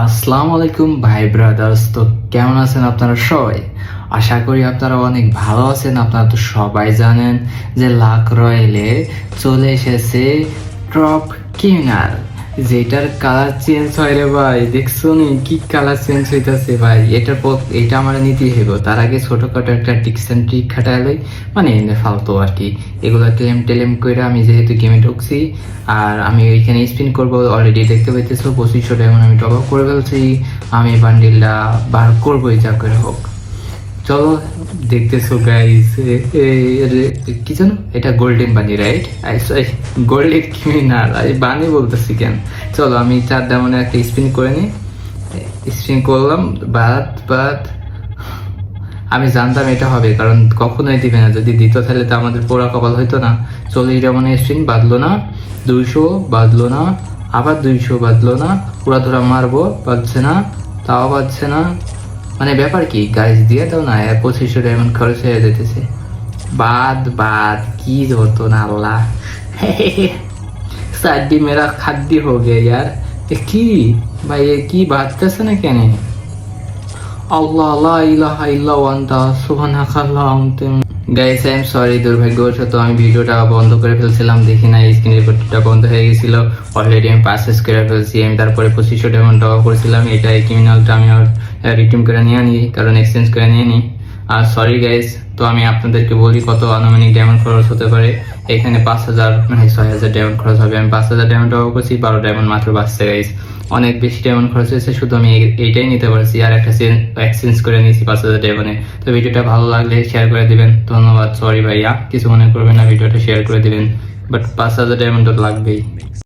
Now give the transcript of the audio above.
আসসালামু আলাইকুম, ভাই ব্রাদার্স তো কেমন আছেন আপনারা সবাই? আশা করি আপনারা অনেক ভালো আছেন। আপনারা তো সবাই জানেন যে লাক রয়েলে চলে এসেছে ট্রপ কিনার। যেটার কালার চেঞ্জ হয় রে ভাই, দেখছ নি? কি কালার চেঞ্জ হইতাছে ভাই? এটার পর, এটা আমার নিতে হইব। তার আগে ছোটখাটো একটা অ্যান্ড ট্রিক খাটাইলে মানে ফালতু আর কি। এগুলো ক্লেম টেলেম করে আমি যেহেতু গেমে ঢুকছি, আর আমি ওইখানে স্পিন করব অলরেডি দেখতে পাইতেছো, পঁচিশশো ডায়মন্ড আমি টপ আপ করে ফেলছি। আমি বান্ডিলটা বার করবোই, যা করে হোক। চলো, দেখতেছো গাইস কি জানো? এটা golden bunny right golden criminal bunny বলতেছি কেন? চলো, আমি চার ডায়মন্ডে একটা স্পিন করে নিই স্পিন করলাম, বাদ বাদ। আমি জানতাম এটা হবে, কারণ কখনোই দিবে না। যদি দিত তাহলে তো আমাদের পোড়া কপাল হইতো না। চল্লিশ ডায়মন্ডে স্পিন বাঁধলো না, দুইশো বাঁধলো না, আবার দুইশো বাঁধলো না। পুরা ধরা মারবো, বাঁধছে না, তাও বাঁধছে না। মানে ব্যাপার কি গাছ দিয়ে তো না পঁচিশশো ডায়মন্ড খরচ হয়ে যেতেছে বাদ বাদ, কি হতো না আল্লাহ। সাড্ডি মেরা খাদ্যি হো গে ইয়ার। কি? ভাই কি বাঁধতেছে না কেন? আল্লাহ, লা ইলাহা ইল্লা আল্লাহুম্মা গাইস আই এম সরি দুর্ভাগ্যবশত আমি ভিডিওটা বন্ধ করে ফেলছিলাম, দেখি না স্ক্রিন রেকর্ডটা বন্ধ হয়ে গেছিল। অলরেডি আমি পারচেস করে ফেলছি আমি তারপরে পঁচিশশো ডায়মন্ড টাকা করেছিলাম এটা ক্রিমিনালটা আমি রিটিম করে নিয়ে নিই কারণ এক্সচেঞ্জ করে নিয়ে নিই আর সরি গাইস তো আমি আপনাদেরকে বলি কত আনুমানিক ডায়মন্ড খরচ হতে পারে। এখানে পাঁচ হাজার মানে ছয় হাজার ডায়মন্ড খরচ হবে। আমি পাঁচ হাজার ডায়মন্ড টাকা করছি, বারো ডায়মন্ড মাত্র বাঁচছে গাইস অনেক বেশি ডায়মন্ড খরচ হয়েছে, শুধু আমি এইটাই নিতে পারছি। আর একটা এক্সচেঞ্জ করে নিয়েছি পাঁচ হাজার ডায়মন্ডে তো ভিডিওটা ভালো লাগলে শেয়ার করে দিবেন। ধন্যবাদ সরি ভাইয়া। কিছু মনে করবেন না, ভিডিওটা শেয়ার করে দিবেন। বাট পাঁচ হাজার ডায়মন্ড লাগবেই।